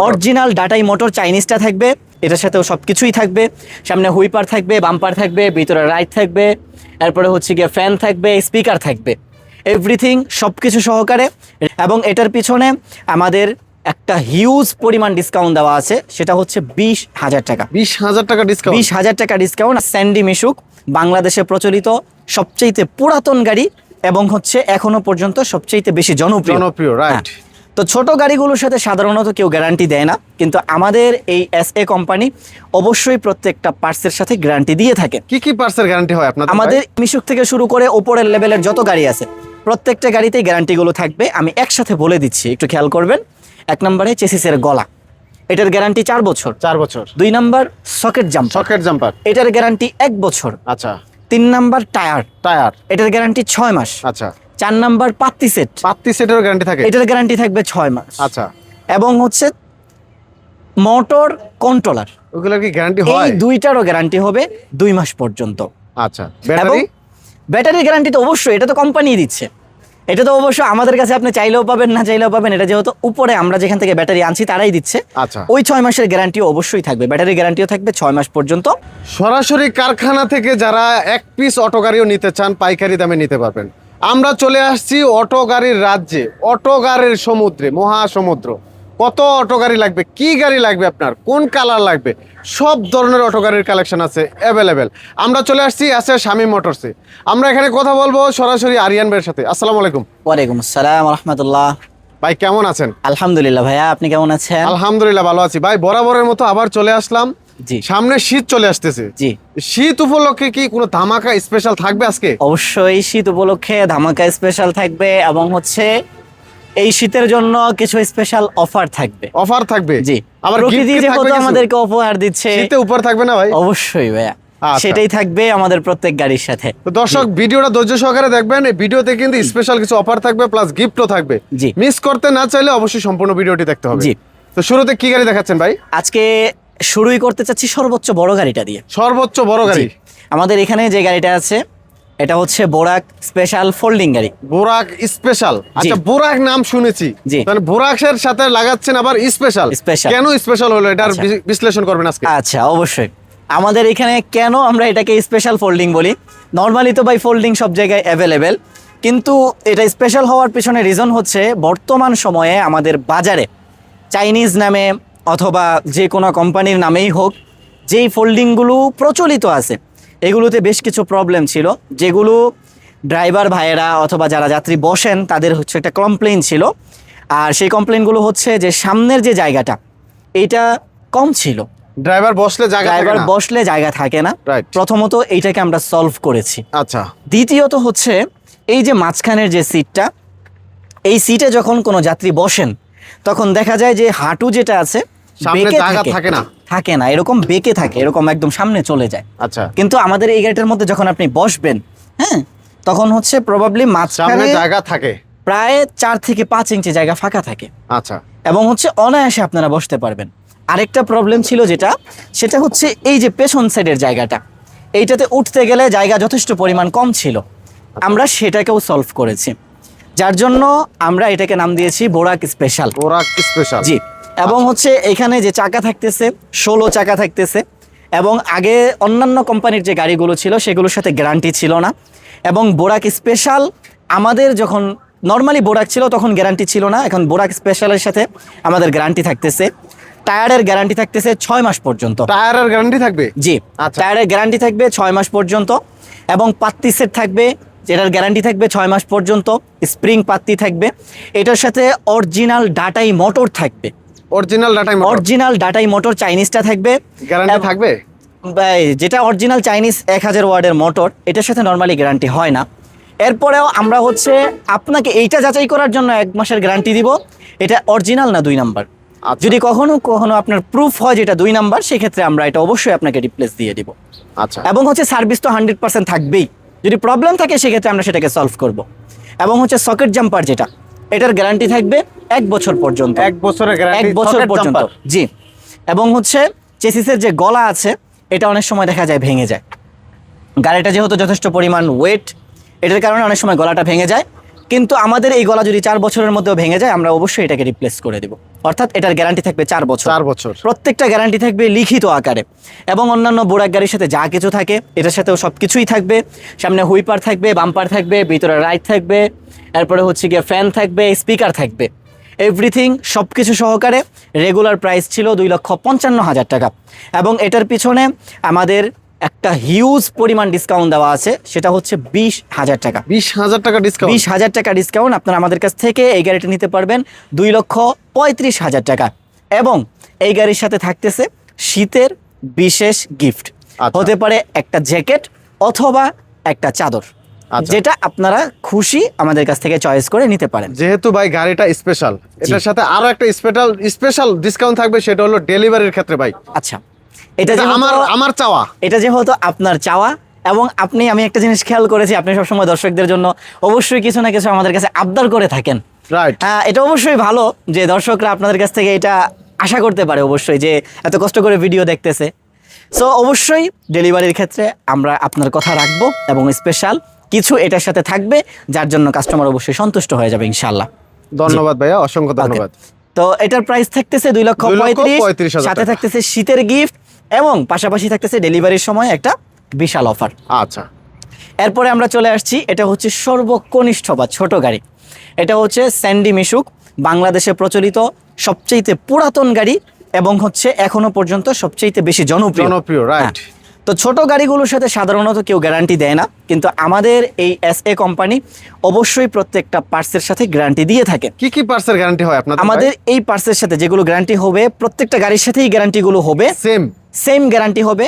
Original ডাটাই motor চাইনিজটা থাকবে এটার সাথেও সব কিছুই থাকবে। সামনে হুইপার থাকবে বাম্পার থাকবে ভিতরে রাইট থাকবে এরপরে হচ্ছে গিয়ে ফ্যান থাকবে স্পিকার থাকবে। এভরিথিং সব কিছু সহকারে এবং এটার পিছনে আমাদের একটা হিউজ পরিমাণ ডিসকাউন্ট দেওয়া আছে সেটা হচ্ছে বিশ হাজার টাকা। বিশ হাজার টাকা ডিসকাউন্ট বিশ হাজার টাকা ডিসকাউন্ট স্যান্ডি মিশুক বাংলাদেশে প্রচলিত সবচেয়ে পুরাতন গাড়ি এবং হচ্ছে এখনও পর্যন্ত সবচেয়ে বেশি জনপ্রিয়। জনপ্রিয়, right. তো ছোট গাড়িগুলোর সাথে সাধারণত কেউ গ্যারান্টি দেয় না কিন্তু আমাদের এই এস এ কোম্পানি অবশ্যই প্রত্যেকটা পার্টসের সাথে গ্যারান্টি দিয়ে থাকে। কি কি পার্সের গ্যারান্টি হয় আপনাদের আমাদের মিশুক থেকে শুরু করে ওপরের লেভেলের যত গাড়ি আছে প্রত্যেকটা গাড়িতেই গ্যারান্টিগুলো থাকবে। আমি একসাথে বলে দিচ্ছি একটু খেয়াল করবেন। এক নম্বরে চেসিসের গলা। এটার গ্যারান্টি চার বছর। চার বছর। দুই number socket jump socket jumper এটার গ্যারান্টি এক বছর। আচ্ছা। তিন নাম্বার টায়ার টায়ার এটার গ্যারান্টি ছয় মাস। আচ্ছা। চার নাম্বার পাত্তি সেট পাত্তি সেটেরও গ্যারান্টি থাকে? এটার গ্যারান্টি থাকবে ছয় মাস। আচ্ছা। এবং হচ্ছে মোটর কন্ট্রোলার ওগুলোর কি গ্যারান্টি এই হয় দুইটারও গ্যারান্টি হবে দুই মাস পর্যন্ত। আচ্ছা। ব্যাটারি ব্যাটারির গ্যারান্টি তো অবশ্যই এটা তো কোম্পানি দিচ্ছে। এটা তো অবশ্য আমাদের কাছে আপনি চাইলেও পাবেন না চাইলেও পাবেন এটা যেহেতু উপরে আমরা যেখান থেকে ব্যাটারি আনছি তারাই দিচ্ছে। আচ্ছা। ওই ছয় মাসের গ্যারান্টিও অবশ্যই থাকবে। ব্যাটারি গ্যারান্টিও থাকবে ছয় মাস পর্যন্ত। সরাসরি কারখানা থেকে যারা এক পিস অটো গাড়িও নিতে চান পাইকারি দামে নিতে পারবেন। আমরা চলে আসছি অটো গাড়ির রাজ্যে অটো গাড়ির সমুদ্রে মহাসমুদ্র। কত অটো গাড়ি লাগবে? কি গাড়ি লাগবে আপনার? কোন কালার লাগবে? সব ধরনের অটো গাড়ির কালেকশন আছে অ্যাভেলেবেল আমরা চলে আসছি আছে স্বামী মোটরসে। আমরা এখানে কথা বলব সরাসরি আরিয়ান ভাইয়ের সাথে। আসসালামু আলাইকুম। ওয়ালাইকুম আসসালাম রহমতুল্লাহ ভাই কেমন আছেন? আলহামদুলিল্লাহ ভাইয়া আপনি কেমন আছেন? আলহামদুলিল্লাহ ভালো আছি। ভাই বরাবরের মতো আবার চলে আসলাম। জি। সামনে শীত চলে আসতেছে। জি। শীত উপলক্ষে কি কোনো ধামাকা স্পেশাল থাকবে আজকে? অবশ্যই শীত উপলক্ষে ধামাকা স্পেশাল থাকবে এবং হচ্ছে এই শীতের জন্য কিছু স্পেশাল অফার থাকবে। অফার থাকবে? জি। আবার প্রকৃতি gift কি থাকবে যেহেতু আমাদেরকে উপহার দিচ্ছে। শীতে উপর থাকবে না ভাই? অবশ্যই ভাইয়া। আচ্ছা। সেটাই থাকবে আমাদের প্রত্যেক গাড়ির সাথে। তো দর্শক ভিডিওটা ধৈর্য সহকারে দেখবেন। এই ভিডিওতে কিন্তু স্পেশাল কিছু অফার থাকবে প্লাস গিফটও থাকবে। জি। মিস করতে না চাইলে অবশ্যই সম্পূর্ণ ভিডিওটি দেখতে হবে। জি। তো শুরুতে কি গাড়ি দেখাচ্ছেন ভাই? আজকে শুরুই করতে চাচ্ছি সর্বোচ্চ বড় গাড়িটা দিয়ে। সর্বোচ্চ বড় গাড়ি। আমাদের এখানে যে গাড়িটা আছে এটা হচ্ছে বোরাক স্পেশাল ফোল্ডিং গাড়ি। বোরাক স্পেশাল। আচ্ছা বোরাক নাম শুনেছি। জি। মানে বোরাকের সাথে লাগাচ্ছেন আবার স্পেশাল? Special। কেন স্পেশাল হলো এটার আচ্ছা। বিশ্লেষণ করবেন আজকে? আচ্ছা অবশ্যই। আমাদের এখানে কেন আমরা এটাকে স্পেশাল ফোল্ডিং বলি? নর্মালি তো বাই ফোল্ডিং সব জায়গায় অ্যাভেলেবেল কিন্তু এটা স্পেশাল হওয়ার পেছনে রিজন হচ্ছে বর্তমান সময়ে আমাদের বাজারে চাইনিজ নামে অথবা যে কোনো কোম্পানির নামেই হোক যেই ফোল্ডিংগুলো প্রচলিত আছে এগুলোতে বেশ কিছু প্রবলেম ছিল। যেগুলো ড্রাইভার ভাইয়েরা অথবা যারা যাত্রী বসেন তাদের হচ্ছে একটা কমপ্লেন ছিল। আর সেই কমপ্লেনগুলো হচ্ছে যে সামনের যে জায়গাটা এটা কম ছিল। ড্রাইভার বসলে জায়গা ড্রাইভার বসলে জায়গা থাকে না। প্রথমত এইটাকে আমরা সলভ করেছি। আচ্ছা। দ্বিতীয়ত হচ্ছে এই যে মাঝখানের যে সিটটা এই সিটে যখন কোনো যাত্রী বসেন তখন দেখা যায় যে হাঁটু যেটা আছে সামনে জায়গা থাকে। না। থাকে না এরকম বেঁকে থাকে এরকম একদম সামনে চলে যায়। আচ্ছা। কিন্তু আমাদের এই গাড়িটার মধ্যে যখন আপনি বসবেন হ্যাঁ তখন হচ্ছে প্রবাবলি মাঝখানে জায়গা থাকে। প্রায় চার থেকে পাঁচ ইঞ্চি জায়গা ফাঁকা থাকে। আচ্ছা। এবং হচ্ছে অনায়াসে আপনারা বসতে পারবেন। আরেকটা প্রবলেম ছিল যেটা সেটা হচ্ছে এই যে পেছন সাইডের জায়গাটা। এইটাতে উঠতে গেলে জায়গা যথেষ্ট পরিমাণ কম ছিল। আমরা সেটাকেও সলভ করেছি। যার জন্য আমরা এটাকে নাম দিয়েছি বোরাক স্পেশাল বোরাক স্পেশাল জি। এবং হচ্ছে এখানে যে চাকা থাকতেছে ষোলো চাকা থাকতেছে এবং আগে অন্যান্য কোম্পানির যে গাড়িগুলো ছিল সেগুলোর সাথে গ্যারান্টি ছিল না। এবং বোরাক স্পেশাল আমাদের যখন নর্মালি বোরাক ছিল তখন গ্যারান্টি ছিল না। এখন বোরাক স্পেশালের সাথে আমাদের গ্যারান্টি থাকতেছে। টায়ারের গ্যারান্টি থাকতেছে ছয় মাস পর্যন্ত। টায়ারের গ্যারান্টি থাকবে? জি। আচ্ছা। টায়ারের গ্যারান্টি থাকবে ছয় মাস পর্যন্ত। এবং পাত্তি সেট থাকবে যেটার গ্যারান্টি থাকবে ছয় মাস পর্যন্ত। স্প্রিং পাত্তি থাকবে। এটার সাথে অরিজিনাল ডাটাই মোটর থাকবে। অরিজিনাল ডাটাই অরিজিনাল ডাটাই মোটর চাইনিজটা থাকবে। গ্যারান্টি থাকবে? যেটা অরিজিনাল চাইনিজ এক হাজার ওয়ার্ডের মোটর এটার সাথে নর্মালি গ্যারান্টি হয় না। এরপরেও আমরা হচ্ছে আপনাকে এইটা যাচাই করার জন্য এক মাসের গ্যারান্টি দিব। এটা অরিজিনাল না দুই নাম্বার? আচ্ছা। যদি কখনো কখনো আপনার প্রুফ হয় যেটা দুই নাম্বার সেক্ষেত্রে আমরা এটা অবশ্যই আপনাকে রিপ্লেস দিয়ে দিব। আচ্ছা। এবং হচ্ছে সার্ভিস তো হান্ড্রেড পার্সেন্ট থাকবেই। যদি প্রবলেম থাকে সেক্ষেত্রে আমরা সেটাকে সলভ করব। এবং হচ্ছে সকেট জাম্পার যেটা এটার গ্যারান্টি থাকবে এক বছর পর্যন্ত। এক বছরের এক বছর পর্যন্ত। জি। এবং হচ্ছে চেসিসের যে গলা আছে এটা অনেক সময় দেখা যায় ভেঙে যায়। গাড়িটা যেহেতু যথেষ্ট পরিমাণ ওয়েট এটার কারণে অনেক সময় গলাটা ভেঙে যায়। কিন্তু আমাদের এই গলা যদি চার বছরের মধ্যেও ভেঙে যায় আমরা অবশ্যই এটাকে রিপ্লেস করে দেব। অর্থাৎ এটার গ্যারান্টি থাকবে চার বছর। চার বছর। প্রত্যেকটা গ্যারান্টি থাকবে লিখিত আকারে। এবং অন্যান্য বোরাক গাড়ির সাথে যা কিছু থাকে এটার সাথেও সব কিছুই থাকবে। সামনে হুইপার থাকবে বাম্পার থাকবে ভিতরে রাইট থাকবে এরপরে হচ্ছে গিয়ে ফ্যান থাকবে স্পিকার থাকবে। এভরিথিং সব কিছু সহকারে রেগুলার প্রাইস ছিল দুই লক্ষ পঞ্চান্ন হাজার টাকা। এবং এটার পিছনে আমাদের একটা হিউজ পরিমাণ ডিসকাউন্ট দেওয়া আছে সেটা হচ্ছে বিশ হাজার টাকা। বিশ হাজার টাকা ডিসকাউন্ট বিশ হাজার টাকা ডিসকাউন্ট আপনারা আমাদের কাছ থেকে এই গাড়িটা নিতে পারবেন দুই লক্ষ পঁয়ত্রিশ হাজার টাকা। এবং এই গাড়ির সাথে থাকতেছে শীতের বিশেষ গিফট আচ্ছা। হতে পারে একটা জ্যাকেট অথবা একটা চাদর। আচ্ছা। যেটা আপনারা খুশি আমাদের কাছ থেকে চয়েস করে নিতে পারেন। যেহেতু ভাই গাড়িটা স্পেশাল এটার সাথে আরও একটা স্পেশাল স্পেশাল ডিসকাউন্ট থাকবে সেটা হলো ডেলিভারির ক্ষেত্রে ভাই। আচ্ছা। এটা যেহেতু- আমার আমার চাওয়া। এটা যেহেতু আপনার চাওয়া এবং আপনি আমি একটা জিনিস খেয়াল করেছি আপনি সবসময় দর্শকদের জন্য অবশ্যই কিছু না কিছু আমাদের কাছে আবদার করে থাকেন। রাইট হ্যাঁ এটা অবশ্যই ভালো যে দর্শকরা আপনাদের কাছ থেকে এটা আশা করতে পারে অবশ্যই যে এত কষ্ট করে ভিডিও দেখতেছে। সো অবশ্যই ডেলিভারির ক্ষেত্রে আমরা আপনার কথা রাখব এবং স্পেশাল কিছু এটার সাথে থাকবে যার জন্য কাস্টমার অবশ্যই সন্তুষ্ট হয়ে যাবে ইনশাল্লাহ ধন্যবাদ ভাইয়া অসংখ্য ধন্যবাদ। তো এটার প্রাইস থাকতেছে দুই লক্ষ পঁয়ত্রিশ সাথে থাকতেছে শীতের গিফট এবং পাশাপাশি থাকতেছে ডেলিভারির সময় একটা বিশাল অফার আচ্ছা। এরপরে আমরা চলে আসছি এটা হচ্ছে সর্বকনিষ্ঠ বা ছোট গাড়ি। এটা হচ্ছে স্যান্ডি মিশুক বাংলাদেশে প্রচলিত সবচেয়ে পুরাতন গাড়ি এবং হচ্ছে এখনও পর্যন্ত সবচেয়ে বেশি জনপ্রিয়। জনপ্রিয় রাইট হ্যাঁ। তো ছোট গাড়িগুলোর সাথে সাধারণত কেউ গ্যারান্টি দেয় না কিন্তু আমাদের এই এস এ কোম্পানি অবশ্যই প্রত্যেকটা পার্টসের সাথে গ্যারান্টি দিয়ে থাকে। কি কি পার্সের গ্যারান্টি হয় আপনাদের আমাদের এই পার্টসের সাথে যেগুলো গ্যারান্টি হবে প্রত্যেকটা গাড়ির সাথেই গ্যারান্টিগুলো হবে। সেম সেম গ্যারান্টি হবে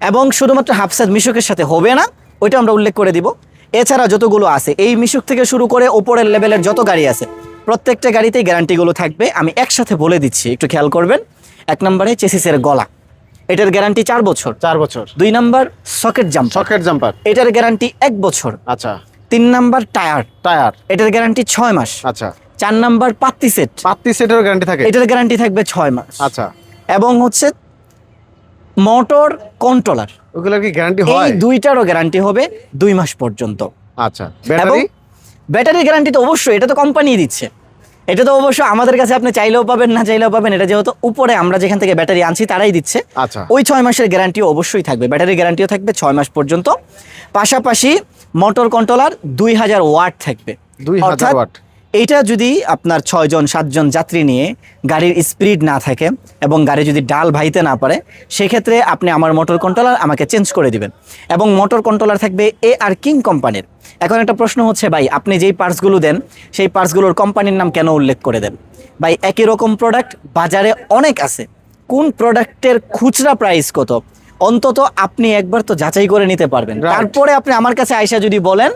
এবং শুধুমাত্র হাফসাদ মিশুকের সাথে হবে না ওইটা আমরা উল্লেখ করে দিব। এছাড়া যতগুলো আছে এই মিশুক থেকে শুরু করে ওপরের লেভেলের যত গাড়ি আছে প্রত্যেকটা গাড়িতেই গ্যারান্টিগুলো থাকবে। আমি একসাথে বলে দিচ্ছি একটু খেয়াল করবেন। এক নম্বরে চেসিসের গলা। এটার গ্যারান্টি চার বছর। চার বছর। দুই number socket jump socket jumper. এটার গ্যারান্টি এক বছর। আচ্ছা। তিন নাম্বার টায়ার। টায়ার। এটার গ্যারান্টি ছয় মাস। আচ্ছা। চার নাম্বার পাত্তি সেট। পাত্তি সেটের গ্যারান্টি থাকে? এটার গ্যারান্টি থাকবে ছয় মাস। আচ্ছা। এবং হচ্ছে মোটর কন্ট্রোলার। ওগুলোর কি গ্যারান্টি এই দুইটারও গ্যারান্টি হবে দুই মাস পর্যন্ত। আচ্ছা ব্যাটারি ব্যাটারির গ্যারান্টি তো অবশ্যই এটা তো কোম্পানি দিচ্ছে। এটা তো অবশ্যই আমাদের কাছে আপনি চাইলেও পাবেন না চাইলেও পাবেন এটা যেহেতু উপরে আমরা যেখান থেকে ব্যাটারি আনছি তারাই দিচ্ছে। আচ্ছা। ওই ছয় মাসের গ্যারান্টিও অবশ্যই থাকবে ব্যাটারির গ্যারান্টিও থাকবে ছয় মাস পর্যন্ত। পাশাপাশি মোটর কন্ট্রোলার দুই হাজার ওয়াট থাকবে। 2000 অর্থাৎ ওয়াট। এইটা যদি আপনার ছয়জন সাতজন যাত্রী নিয়ে গাড়ির স্পিড না থাকে এবং গাড়ি যদি ডাল ভাইতে না পারে সেক্ষেত্রে আপনি আমার মোটর কন্ট্রোলার আমাকে চেঞ্জ করে দিবেন। এবং মোটর কন্ট্রোলার থাকবে এ আর কিং কোম্পানির। এখন একটা প্রশ্ন হচ্ছে ভাই আপনি যেই পার্টসগুলো দেন সেই পার্টসগুলোর কোম্পানির নাম কেন উল্লেখ করে দেন? ভাই একই রকম প্রোডাক্ট বাজারে অনেক আছে। কোন প্রোডাক্টের খুচরা প্রাইস কত? অন্তত আপনি একবার তো যাচাই করে নিতে পারবেন। তারপরে আপনি আমার কাছে আইসা যদি বলেন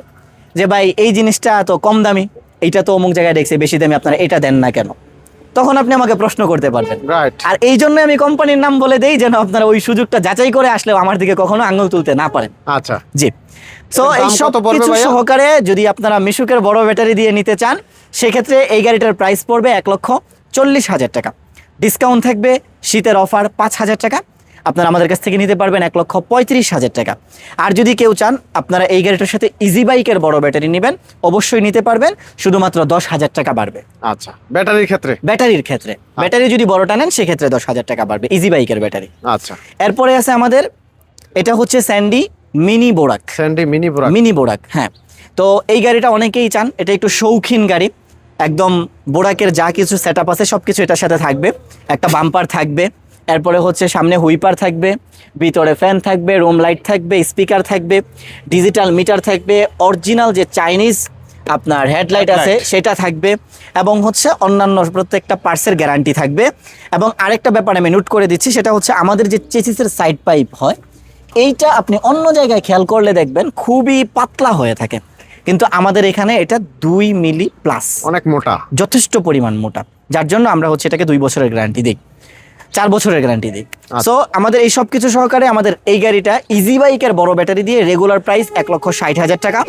যে ভাই এই জিনিসটা তো কম দামি। এইটা তো অমুক জায়গায় দেখছি বেশি দামি আপনারা এটা দেন না কেন? তখন আপনি আমাকে প্রশ্ন করতে পারবেন। আর এই জন্য আমি কোম্পানির নাম বলে দেই যেন আপনারা ওই সুযোগটা যাচাই করে আসলেও আমার দিকে কখনো আঙুল তুলতে না পারেন। আচ্ছা। জি। সো এই সব কিছু সহকারে যদি আপনারা মিশুকের বড় ব্যাটারি দিয়ে নিতে চান সেক্ষেত্রে এই গাড়িটার প্রাইস পড়বে এক লক্ষ চল্লিশ হাজার টাকা। ডিসকাউন্ট থাকবে শীতের অফার পাঁচ হাজার টাকা। আপনারা আমাদের কাছ থেকে নিতে পারবেন এক লক্ষ পঁয়ত্রিশ হাজার টাকা। আর যদি কেউ চান আপনারা এই গাড়িটার সাথে ইজি বাইকের বড় ব্যাটারি নেবেন অবশ্যই নিতে পারবেন শুধুমাত্র দশ হাজার টাকা বাড়বে। আচ্ছা ব্যাটারির ক্ষেত্রে? ব্যাটারির ক্ষেত্রে। ব্যাটারি যদি বড়টা নেন সেক্ষেত্রে দশ হাজার টাকা বাড়বে ইজি বাইকের ব্যাটারি। আচ্ছা। এরপরে আছে আমাদের এটা হচ্ছে স্যান্ডি মিনি বোরাক স্যান্ডি মিনি বোরাক মিনি বোরাক হ্যাঁ। তো এই গাড়িটা অনেকেই চান এটা একটু শৌখিন গাড়ি। একদম বোরাকের যা কিছু সেট আপ আছে সব কিছু এটার সাথে থাকবে। একটা বাম্পার থাকবে। এরপরে হচ্ছে সামনে হুইপার থাকবে ভিতরে ফ্যান থাকবে রুম লাইট থাকবে স্পিকার থাকবে ডিজিটাল মিটার থাকবে অরিজিনাল যে চাইনিজ আপনার হেডলাইট আছে সেটা থাকবে এবং হচ্ছে অন্যান্য প্রত্যেকটা পার্টসের গ্যারান্টি থাকবে। এবং আরেকটা ব্যাপার আমি নোট করে দিচ্ছি সেটা হচ্ছে আমাদের যে চেসিসের সাইড পাইপ হয় এইটা আপনি অন্য জায়গায় খেয়াল করলে দেখবেন খুবই পাতলা হয়ে থাকে। কিন্তু আমাদের এখানে এটা দুই মিলি প্লাস অনেক মোটা। যথেষ্ট পরিমাণ মোটা। যার জন্য আমরা হচ্ছে এটাকে দুই বছরের গ্যারান্টি দিই। চার বছরের গ্যারান্টি দিই সো আমাদের এই সব কিছু সহকারে আমাদের এই গাড়িটা ইজি বাইকের বড় ব্যাটারি দিয়ে রেগুলার প্রাইস এক লক্ষ ষাট হাজার টাকা।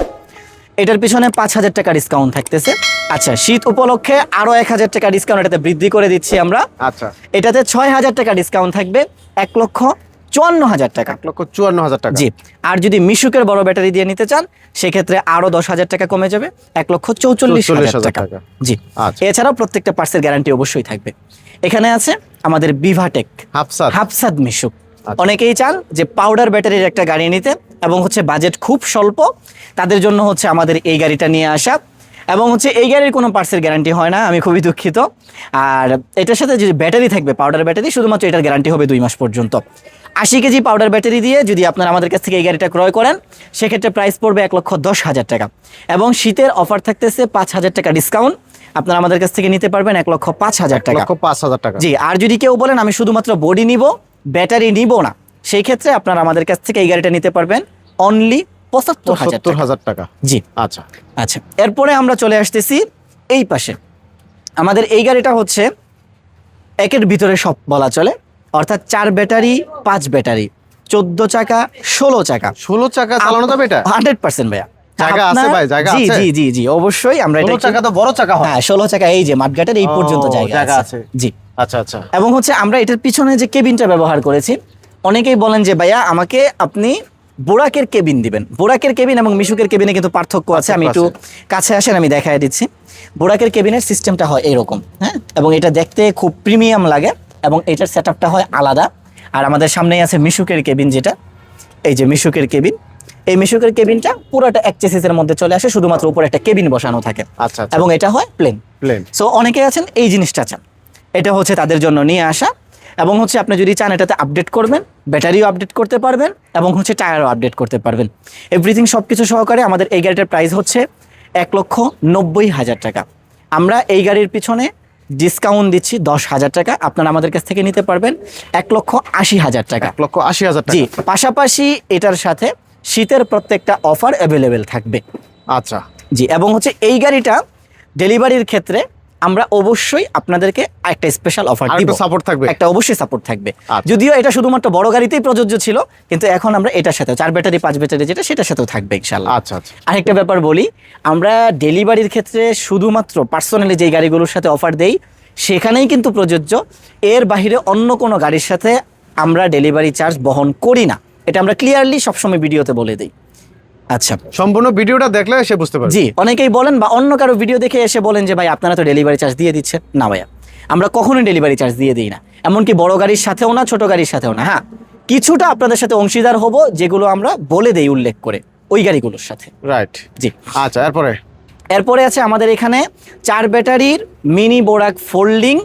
এটার পিছনে পাঁচ হাজার টাকা ডিসকাউন্ট থাকতেছে। আচ্ছা শীত উপলক্ষে আরও এক হাজার টাকা ডিসকাউন্ট এটাতে বৃদ্ধি করে দিচ্ছি আমরা। আচ্ছা। এটাতে ছয় হাজার টাকা ডিসকাউন্ট থাকবে এক লক্ষ চুয়ান্ন হাজার টাকা। এক লক্ষ চুয়ান্ন হাজার টাকা। জি। আর যদি মিশুকের বড় ব্যাটারি দিয়ে নিতে চান সেক্ষেত্রে আরও দশ হাজার টাকা কমে যাবে এক লক্ষ চৌচল্লিশ হাজার টাকা। টাকা। জি। আচ্ছা। এছাড়াও প্রত্যেকটা পার্সের গ্যারান্টি অবশ্যই থাকবে। এখানে আছে আমাদের বিভাটেক হাফসাদ। হাফসাদ মিশুক। আচ্ছা। অনেকেই চান যে পাউডার ব্যাটারির একটা গাড়ি নিতে এবং হচ্ছে বাজেট খুব স্বল্প। তাদের জন্য হচ্ছে আমাদের এই গাড়িটা নিয়ে আসা। এবং হচ্ছে এই গাড়ির কোনো পার্টসের গ্যারান্টি হয় না আমি খুবই দুঃখিত। আর এটার সাথে যে ব্যাটারি থাকবে পাউডার ব্যাটারি শুধুমাত্র এটার গ্যারান্টি হবে দুই মাস পর্যন্ত। আশি কেজি পাউডার ব্যাটারি দিয়ে যদি আপনারা আমাদের কাছ থেকে এই গাড়িটা ক্রয় করেন সেক্ষেত্রে প্রাইস পড়বে এক লক্ষ দশ হাজার টাকা। এবং শীতের অফার থাকতেছে পাঁচ হাজার টাকা ডিসকাউন্ট আপনারা আমাদের কাছ থেকে নিতে পারবেন এক লক্ষ পাঁচ হাজার টাকা। লক্ষ পাঁচ হাজার টাকা। জি আর যদি কেউ বলেন আমি শুধুমাত্র বডি নিব ব্যাটারি নিব না সেই ক্ষেত্রে আপনারা আমাদের কাছ থেকে এই গাড়িটা নিতে পারবেন অনলি পঁচাত্তর হাজার হাজার টাকা। জি। আচ্ছা। আচ্ছা এরপরে আমরা চলে আসতেছি এই পাশে। আমাদের এই গাড়িটা হচ্ছে একের ভিতরে সব বলা চলে অর্থাৎ চার ব্যাটারি পাঁচ ব্যাটারি চোদ্দ চাকা ষোলো চাকা। ষোলো চাকা চালানো যাবে এটা? হান্ড্রেড পার্সেন্ট ভাইয়া। জায়গা আছে ভাই, জায়গা আছে? জি জি জি অবশ্যই আমরা এটা চাকা তো বড় চাকা হয়। হ্যাঁ ষোলো চাকা এই যে মাঠঘাটের এই পর্যন্ত জায়গা জায়গা আছে। আছে। জি। আচ্ছা আচ্ছা। এবং হচ্ছে আমরা এটার পিছনে যে কেবিনটা ব্যবহার করেছি অনেকেই বলেন যে ভাইয়া আমাকে আপনি বোরাকের কেবিন দিবেন। বোরাকের কেবিন এবং মিশুকের কেবিনে কিন্তু পার্থক্য আছে আমি একটু কাছে আসেন আমি দেখাই দিচ্ছি। বোরাকের কেবিনের সিস্টেমটা হয় এরকম হ্যাঁ? এবং এটা দেখতে খুব প্রিমিয়াম লাগে এবং এটার সেট হয় আলাদা। আর আমাদের সামনেই আছে মিশুকের কেবিন যেটা। এই যে মিশুকের কেবিন। এই মিশুকের কেবিনটা পুরোটা এক চেসিসের মধ্যে চলে আসে শুধুমাত্র উপরে একটা কেবিন বসানো থাকে। আচ্ছা আচ্ছা। এবং এটা হয় প্লেন। প্লেন। সো অনেকে আছেন এই জিনিসটা চান। এটা হচ্ছে তাদের জন্য নিয়ে আসা। এবং হচ্ছে আপনি যদি চান এটাতে আপডেট করবেন ব্যাটারিও আপডেট করতে পারবেন এবং হচ্ছে টায়ারও আপডেট করতে পারবেন। এভরিথিং সব কিছু সহকারে আমাদের এই গাড়িটার প্রাইস হচ্ছে এক লক্ষ নব্বই হাজার টাকা। আমরা এই গাড়ির পিছনে ডিসকাউন্ট দিচ্ছি দশ হাজার টাকা। আপনারা আমাদের কাছ থেকে নিতে পারবেন এক লক্ষ আশি হাজার টাকা। এক লক্ষ আশি হাজার জি টাকা পাশাপাশি এটার সাথে শীতের প্রত্যেকটা অফার অ্যাভেলেবেল থাকবে। আচ্ছা। জি এবং হচ্ছে এই গাড়িটা ডেলিভারির ক্ষেত্রে আমরা অবশ্যই আপনাদেরকে একটা স্পেশাল অফার দিব। সাপোর্ট থাকবে। একটা অবশ্যই সাপোর্ট থাকবে। আচ্ছা। যদিও এটা শুধুমাত্র বড় গাড়িতেই প্রযোজ্য ছিল কিন্তু এখন আমরা এটার সাথে চার ব্যাটারি পাঁচ ব্যাটারি যেটা সেটার সাথেও থাকবে ইনশাল্লাহ আচ্ছা আচ্ছা। আরেকটা ব্যাপার বলি আমরা ডেলিভারির ক্ষেত্রে শুধুমাত্র পার্সোনালি যেই গাড়িগুলোর সাথে অফার দেই সেখানেই কিন্তু প্রযোজ্য। এর বাইরে অন্য কোনো গাড়ির সাথে আমরা ডেলিভারি চার্জ বহন করি না। এটা আমরা ক্লিয়ারলি সবসময় ভিডিওতে বলে দিই। আচ্ছা। সম্পূর্ণ ভিডিওটা দেখলে সে বুঝতে পারবে। জি অনেকেই বলেন বা অন্য কারও ভিডিও দেখে এসে বলেন যে ভাই আপনারা তো ডেলিভারি চার্জ দিয়ে দিচ্ছেন। না ভাইয়া। আমরা কখনোই ডেলিভারি চার্জ দিয়ে দিই না। এমনকি বড় গাড়ির সাথেও না ছোট গাড়ির সাথেও না। হ্যাঁ কিছুটা আপনাদের সাথে অংশীদার হব যেগুলো আমরা বলে দেই উল্লেখ করে ওই গাড়িগুলোর সাথে। রাইট জি। আচ্ছা এরপরে? এরপরে আছে আমাদের এখানে চার ব্যাটারির mini Borak folding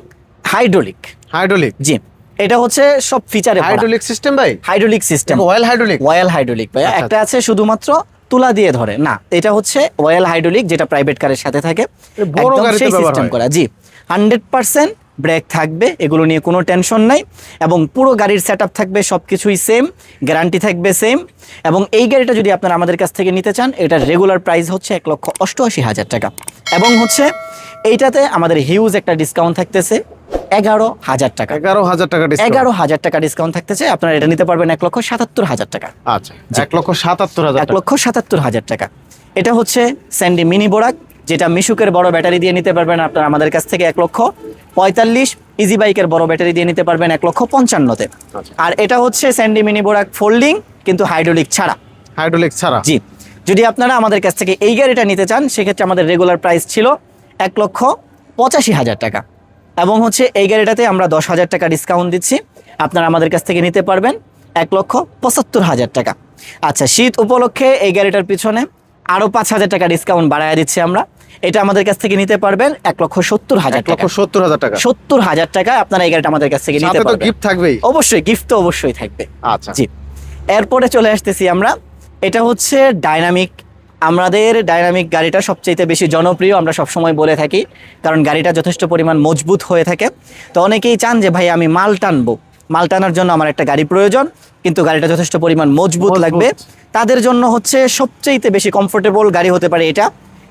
hydraulic. Hydraulic. জি। এটা হচ্ছে সব ফিচারে হাইড্রোলিক সিস্টেম ভাই? Hydraulic system oil hydraulic oil hydraulic ভাইয়া আচ্ছা, একটা আছে শুধুমাত্র তুলা দিয়ে ধরে। না এটা হচ্ছে ওয়েল হাইড্রোলিক যেটা প্রাইভেট কারের সাথে থাকে। বড় গাড়িতে সেই সিস্টেম করা। জি হান্ড্রেড পার্সেন্ট ব্রেক থাকবে এগুলো নিয়ে কোনো টেনশন নাই। এবং পুরো গাড়ির সেট থাকবে সব কিছুই সেম গ্যারান্টি থাকবে সেম এবং এই গাড়িটা যদি আপনারা আমাদের কাছ থেকে নিতে চান এটার রেগুলার প্রাইস হচ্ছে এক লক্ষ অষ্টআশি হাজার টাকা। এবং হচ্ছে এইটাতে আমাদের হিউজ একটা ডিসকাউন্ট থাকতেছে। এগারো হাজার টাকা। এগারো হাজার টাকা এগারো হাজার টাকা ডিসকাউন্ট থাকতেছে আপনারা এটা নিতে পারবেন এক লক্ষ সাতাত্তর হাজার টাকা। আচ্ছা এক লক্ষ সাতাত্তর হাজার এক লক্ষ সাতাত্তর হাজার টাকা। এটা হচ্ছে স্যান্ডি মিনি বোরাক যেটা মিশুকের বড় ব্যাটারি দিয়ে নিতে পারবেন আপনারা আমাদের কাছ থেকে এক লক্ষ পঁয়তাল্লিশ ইজি বাইকের বড় ব্যাটারি দিয়ে নিতে পারবেন এক লক্ষ পঞ্চান্নতে। আচ্ছা। আর এটা হচ্ছে স্যান্ডি মিনি বোরাক ফোল্ডিং কিন্তু হাইড্রোলিক ছাড়া। হাইড্রোলিক ছাড়া। জি। যদি আপনারা আমাদের কাছ থেকে এই গাড়িটা নিতে চান সেক্ষেত্রে আমাদের রেগুলার প্রাইস ছিল এক লক্ষ পঁচাশি হাজার টাকা। এবং হচ্ছে এই গাড়িটাতে আমরা দশ হাজার টাকা ডিসকাউন্ট দিচ্ছি। আপনারা আমাদের কাছ থেকে নিতে পারবেন এক লক্ষ পঁচাত্তর হাজার টাকা। আচ্ছা শীত উপলক্ষে এই গাড়িটার পিছনে আরও পাঁচ হাজার টাকা ডিসকাউন্ট বাড়ায় দিচ্ছি আমরা। এটা আমাদের কাছ থেকে নিতে পারবেন এক লক্ষ সত্তর হাজার লক্ষ টাকা। সত্তর হাজার টাকা। সত্তর হাজার টাকা আপনারা এই গাড়িটা আমাদের কাছ থেকে নিতে পারবেন। গিফট থাকবেই। অবশ্যই গিফট তো অবশ্যই থাকবে। আচ্ছা। জি। এরপরে চলে আসতেছি আমরা। এটা হচ্ছে ডাইনামিক আমাদের ডাইনামিক গাড়িটা সবচেয়ে বেশি জনপ্রিয় আমরা সবসময় বলে থাকি কারণ গাড়িটা যথেষ্ট পরিমাণ মজবুত হয়ে থাকে। তো অনেকেই চান যে ভাই আমি মাল টানবো। মাল টানার জন্য আমার একটা গাড়ি প্রয়োজন কিন্তু গাড়িটা যথেষ্ট পরিমাণ মজবুত। লাগবে। তাদের জন্য হচ্ছে সবচেয়ে বেশি কমফোর্টেবল গাড়ি হতে পারে এটা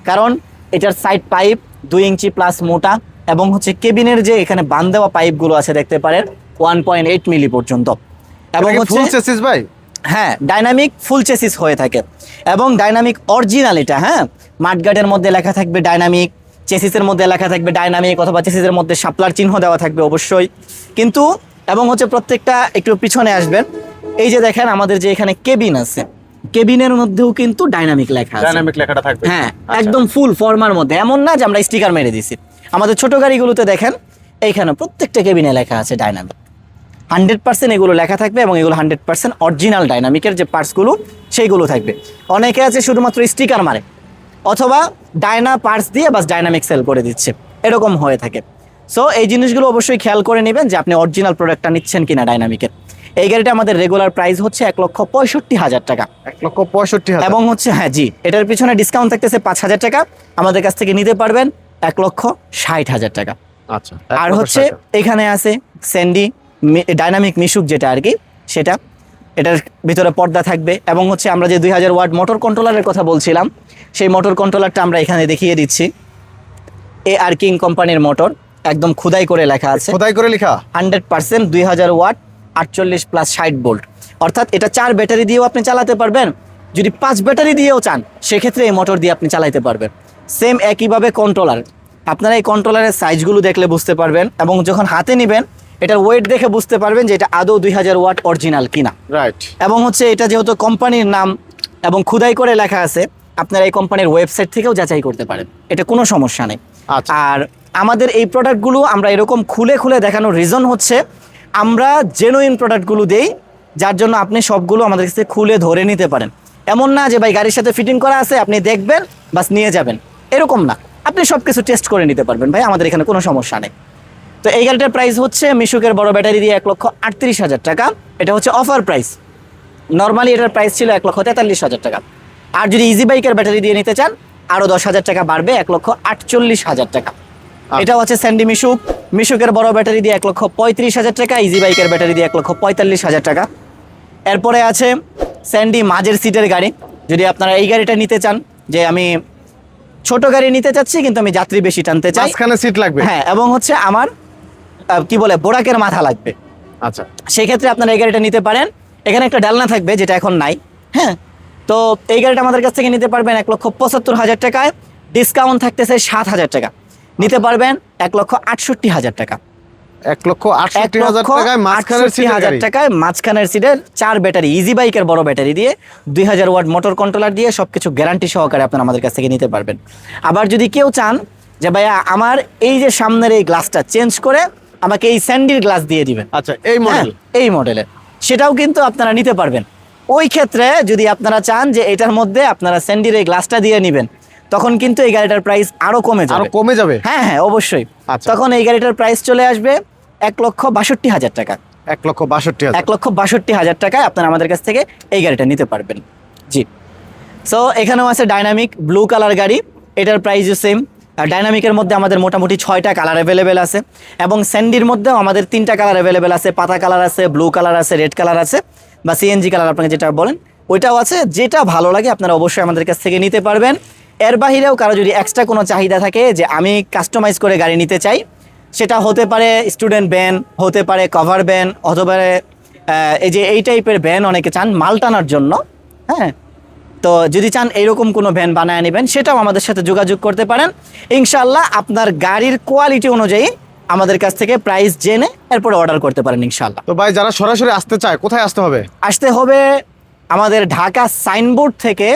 কারণ এটার সাইড পাইপ দুই ইঞ্চি প্লাস মোটা এবং হচ্ছে কেবিনের যে এখানে বান দেওয়া পাইপগুলো আছে দেখতে পারেন ওয়ান পয়েন্ট এইট মিলি পর্যন্ত। এবং হচ্ছে ভাই? হ্যাঁ ডাইনামিক ফুল চেসিস হয়ে থাকে। এবং ডাইনামিক অরিজিনাল এটা হ্যাঁ? মাঠগার্ডের মধ্যে লেখা থাকবে ডাইনামিক চেসিসের মধ্যে লেখা থাকবে ডাইনামিক অথবা চেসিসের মধ্যে শাপলার চিহ্ন দেওয়া থাকবে অবশ্যই। কিন্তু এবং হচ্ছে প্রত্যেকটা একটু পিছনে আসবেন। এই যে দেখেন আমাদের যে এখানে কেবিন আছে কেবিনের মধ্যেও কিন্তু ডাইনামিক লেখা আছে। ডাইনামিক লেখাটা থাকবে। হ্যাঁ আচ্ছা। একদম ফুল ফর্মার মধ্যে। এমন না যে আমরা স্টিকার মেরে দিছি। আমাদের ছোট গাড়িগুলোতে দেখেন এইখানে প্রত্যেকটা কেবিনে লেখা আছে ডাইনামিক হান্ড্রেড পার্সেন্ট এগুলো লেখা থাকবে এবং এগুলো হান্ড্রেড পার্সেন্ট অরিজিনাল ডাইনামিকের যে পার্টসগুলো সেইগুলো থাকবে। অনেকে আছে শুধুমাত্র স্টিকার মারে অথবা ডায়না পার্টস দিয়ে বাস ডাইনামিক সেল করে দিচ্ছে। এরকম হয়ে থাকে। সো এই জিনিসগুলো অবশ্যই খেয়াল করে নেবেন যে আপনি অরিজিনাল প্রোডাক্টটা নিচ্ছেন কিনা ডাইনামিকের। এই গাড়িটা আমাদের রেগুলার প্রাইস হচ্ছে এক লক্ষ পঁয়ষট্টি হাজার টাকা। এক লক্ষ পঁয়ষট্টি হাজার। এবং হচ্ছে হ্যাঁ জি এটার পিছনে ডিসকাউন্ট থাকতেছে পাঁচ হাজার টাকা। আমাদের কাছ থেকে নিতে পারবেন এক লক্ষ ষাট হাজার টাকা। আচ্ছা আর হচ্ছে এখানে আছে স্যান্ডি ডাইনামিক মিশুক যেটা আর কি সেটা। এটার ভিতরে পর্দা থাকবে এবং হচ্ছে আমরা যে দুই হাজার ওয়াট মোটর কন্ট্রোলারের কথা বলছিলাম সেই মোটর কন্ট্রোলারটা আমরা এখানে দেখিয়ে দিচ্ছি। এ আর কিং কোম্পানির মোটর একদম খুদাই করে লেখা আছে। খোদাই করে লেখা? হান্ড্রেড পার্সেন্ট দুই হাজার ওয়াট আটচল্লিশ প্লাস ষাট বোল্ট অর্থাৎ এটা চার ব্যাটারি দিয়েও আপনি চালাতে পারবেন। যদি পাঁচ ব্যাটারি দিয়েও চান সেক্ষেত্রে এই মোটর দিয়ে আপনি চালাতে পারবেন। সেম একইভাবে কন্ট্রোলার আপনারা এই কন্ট্রোলারের সাইজগুলো দেখলে বুঝতে পারবেন এবং যখন হাতে নেবেন এটার ওয়েট দেখে বুঝতে পারবেন যে এটা আদৌ দুই হাজার ওয়াট অরিজিনাল কিনা। রাইট এবং হচ্ছে এটা যেহেতু কোম্পানির নাম এবং খুদাই করে লেখা আছে আপনারা এই কোম্পানির ওয়েবসাইট থেকেও যাচাই করতে পারেন। এটা কোনো সমস্যা নেই। আচ্ছা। আর আমাদের এই প্রোডাক্টগুলো আমরা এরকম খুলে খুলে দেখানোর রিজন হচ্ছে আমরা জেনুইন প্রোডাক্টগুলো দেই যার জন্য আপনি সবগুলো আমাদের কাছে খুলে ধরে নিতে পারেন। এমন না যে ভাই গাড়ির সাথে ফিটিং করা আছে আপনি দেখবেন বাস নিয়ে যাবেন। এরকম না। আপনি সব কিছু টেস্ট করে নিতে পারবেন ভাই আমাদের এখানে কোনো সমস্যা নেই। তো এই গাড়িটার প্রাইস হচ্ছে মিশুকের বড় ব্যাটারি দিয়ে এক লক্ষ আটত্রিশ হাজার টাকা। এটা হচ্ছে অফার প্রাইস নর্মালি এটার প্রাইস ছিল এক লক্ষ তেতাল্লিশ হাজার টাকা। আর যদি ইজি বাইকের ব্যাটারি দিয়ে নিতে চান আরও দশ হাজার টাকা বাড়বে এক লক্ষ আটচল্লিশ হাজার টাকা। এটা হচ্ছে স্যান্ডি মিশুক মিশুকের বড় ব্যাটারি দিয়ে এক লক্ষ পঁয়ত্রিশ হাজার টাকা ইজি বাইকের ব্যাটারি দিয়ে এক লক্ষ পঁয়তাল্লিশ হাজার টাকা। এরপরে আছে স্যান্ডি মাঝের সিটের গাড়ি। যদি আপনারা এই গাড়িটা নিতে চান যে আমি ছোট গাড়ি নিতে চাচ্ছি কিন্তু আমি যাত্রী বেশি টানতে চাই। সিট লাগবে। হ্যাঁ এবং হচ্ছে আমার কি বলে বোরাকের মাথা লাগবে। আচ্ছা। সেক্ষেত্রে আপনারা এই গাড়িটা নিতে পারেন। এখানে একটা ডালনা থাকবে যেটা এখন নাই হ্যাঁ? তো এই গাড়িটা আমাদের কাছ থেকে নিতে পারবেন এক লক্ষ পঁচাত্তর হাজার টাকায়। ডিসকাউন্ট থাকতেছে সাত হাজার টাকা। নিতে পারবেন এক লক্ষ আটষট্টি হাজার টাকা। এক লক্ষ আটষট্টি হাজার টাকায় মাঝখানের হাজার টাকায় মাঝখানের সিটের চার ব্যাটারি ইজি বাইকের বড় ব্যাটারি দিয়ে দুই হাজার ওয়াট মোটর কন্ট্রোলার দিয়ে সবকিছু গ্যারান্টি সহকারে আপনারা আমাদের কাছ থেকে নিতে পারবেন। আবার যদি কেউ চান যে ভাইয়া আমার এই যে সামনের এই গ্লাসটা চেঞ্জ করে আমাকে এই স্যান্ডির গ্লাস দিয়ে দিবেন। আচ্ছা এই মডেল হ্যাঁ, এই মডেলের সেটাও কিন্তু আপনারা নিতে পারবেন। ওই ক্ষেত্রে যদি আপনারা চান যে এটার মধ্যে আপনারা স্যান্ডির এই গ্লাসটা দিয়ে নেবেন তখন কিন্তু এই গাড়িটার প্রাইস আরও কমে আরও যাবে কমে যাবে? হ্যাঁ হ্যাঁ অবশ্যই। আচ্ছা। তখন এই গাড়িটার প্রাইস চলে আসবে এক লক্ষ বাষট্টি হাজার টাকা। এক লক্ষ বাষট্টি এক লক্ষ বাষট্টি হাজার টাকায় আপনারা আমাদের কাছ থেকে এই গাড়িটা নিতে পারবেন। জি। সো এখানেও আছে ডাইনামিক ব্লু কালার গাড়ি। এটার প্রাইসও সেম আর ডাইনামিকের মধ্যে আমাদের মোটামুটি ছয়টা কালার অ্যাভেলেবেল আছে এবং স্যান্ডির মধ্যেও আমাদের তিনটা কালার অ্যাভেলেবেল আছে, পাতা কালার আছে ব্লু কালার আছে রেড কালার আছে বা সিএনজি কালার আপনাকে যেটা বলেন, ওইটাও আছে। যেটা ভালো লাগে আপনারা অবশ্যই আমাদের কাছ থেকে নিতে পারবেন। এর বাহিরেও কারও যদি এক্সট্রা কোনো চাহিদা থাকে যে আমি কাস্টমাইজ করে গাড়ি নিতে চাই, সেটা হতে পারে স্টুডেন্ট ব্যান হতে পারে কভার ব্যান পারে এই যে এই টাইপের ব্যান অনেকে চান মাল টানার জন্য হ্যাঁ? তো যদি চান এইরকম কোনো ভ্যান বানায় নেবেন সেটাও আমাদের সাথে যোগাযোগ করতে পারেন। ইনশাল্লাহ আপনার গাড়ির কোয়ালিটি অনুযায়ী আমাদের কাছ থেকে প্রাইস জেনে এরপরে অর্ডার করতে পারেন ইনশাল্লাহ তো ভাই যারা সরাসরি আসতে চায় কোথায় আসতে হবে? আসতে হবে আমাদের ঢাকা সাইনবোর্ড থেকে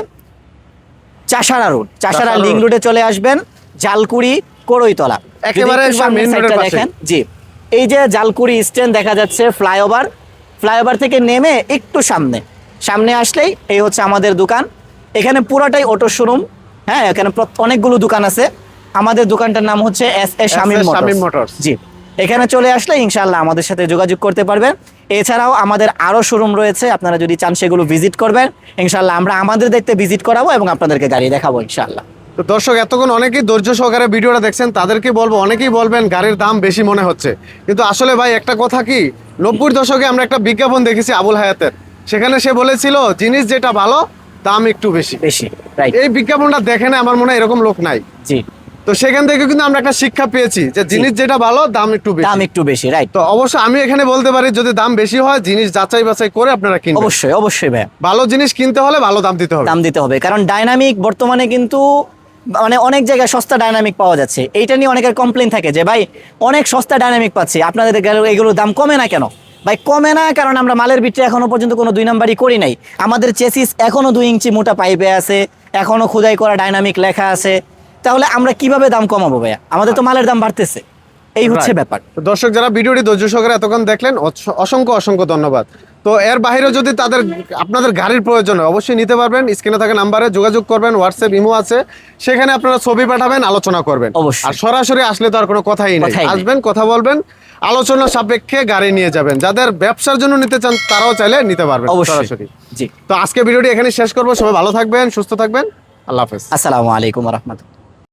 চাষারা রোড চাষারা লিং রোডে চলে আসবেন জালকুড়ি করইতলা। একেবারে। দেখেন। জি। এই যে জালকুড়ি স্ট্যান্ড দেখা যাচ্ছে ফ্লাইওভার ফ্লাইওভার থেকে নেমে একটু সামনে। সামনে আসলেই এই হচ্ছে আমাদের দোকান। এখানে পুরোটাই অটো শোরুম হ্যাঁ এখানে অনেকগুলো দোকান আছে। আমাদের দোকানটার নাম হচ্ছে এস এ শামীম মোটরস। জি। এখানে চলে আসলে ইনশাল্লাহ আমাদের সাথে যোগাযোগ করতে পারবেন। এছাড়াও আমাদের আরও শোরুম রয়েছে। আপনারা যদি চান সেগুলো ভিজিট করবেন। ইনশাল্লাহ আমরা আমাদের দেখতে ভিজিট করাবো এবং আপনাদেরকে গাড়ি দেখাবো ইনশাল্লাহ তো দর্শক এতক্ষণ অনেকেই ধৈর্য সহকারে ভিডিওটা দেখছেন। তাদেরকে বলব অনেকেই বলবেন গাড়ির দাম বেশি মনে হচ্ছে। কিন্তু আসলে ভাই একটা কথা কি? নব্বই দশকে আমরা একটা বিজ্ঞাপন দেখেছি আবুল হায়াতের। সেখানে সে বলেছিল জিনিস যেটা ভালো দাম একটু বেশি। বেশি রাইট এই বিজ্ঞাপনটা দেখে না আমার মনে হয় এরকম লোক নাই। জি। তো সেখান থেকে কিন্তু আমরা একটা শিক্ষা পেয়েছি যে জিনিস যেটা ভালো দাম একটু বেশি। দাম একটু বেশি রাইট তো অবশ্যই আমি এখানে বলতে পারি যদি দাম বেশি হয় জিনিস যাচাই বাছাই করে আপনারা কিনবেন। অবশ্যই অবশ্যই ভাই ভালো জিনিস কিনতে হলে ভালো দাম দিতে হবে। দাম দিতে হবে কারণ ডাইনামিক বর্তমানে কিন্তু মানে অনেক জায়গায় সস্তা ডাইনামিক পাওয়া যাচ্ছে। এইটা নিয়ে অনেকের কমপ্লেন থাকে যে ভাই অনেক সস্তা ডাইনামিক পাচ্ছি। আপনাদের গেল- এগুলোর দাম কমে না কেন? ভাই কমে না কারণ আমরা মালের বিটে এখনও পর্যন্ত কোনো দুই নাম্বারই করি নাই। আমাদের চেসিস এখনও দুই ইঞ্চি মোটা পাইপে আছে এখনও খোদাই করা ডাইনামিক লেখা আছে। তাহলে আমরা কীভাবে দাম কমাবো ভাইয়া? আমাদের তো মালের দাম বাড়তেছে। এই হচ্ছে ব্যাপার। দর্শক যারা ভিডিওটি ধৈর্য সহকারে এতক্ষণ দেখলেন অসংখ্য অসংখ্য ধন্যবাদ। তো এর বাইরেও যদি তাদের আপনাদের গাড়ির প্রয়োজন হয় অবশ্যই নিতে পারবেন। স্ক্রিনে থাকা নাম্বারে যোগাযোগ করবেন হোয়াটসঅ্যাপ ইমো আছে। সেখানে আপনারা ছবি পাঠাবেন আলোচনা করবেন। আর সরাসরি আসলে তো আর কোনো কথাই নেই। আসবেন কথা বলবেন আলোচনা সাপেক্ষে গাড়ি নিয়ে যাবেন। যাদের ব্যবসার জন্য নিতে চান তারাও চাইলে নিতে পারবেন সরাসরি। জি। তো আজকে ভিডিওটি এখানে শেষ করব। সবাই ভালো থাকবেন সুস্থ থাকবেন। আল্লাহ হাফেজ। আসসালামু আলাইকুম রহমতুল্লাহ।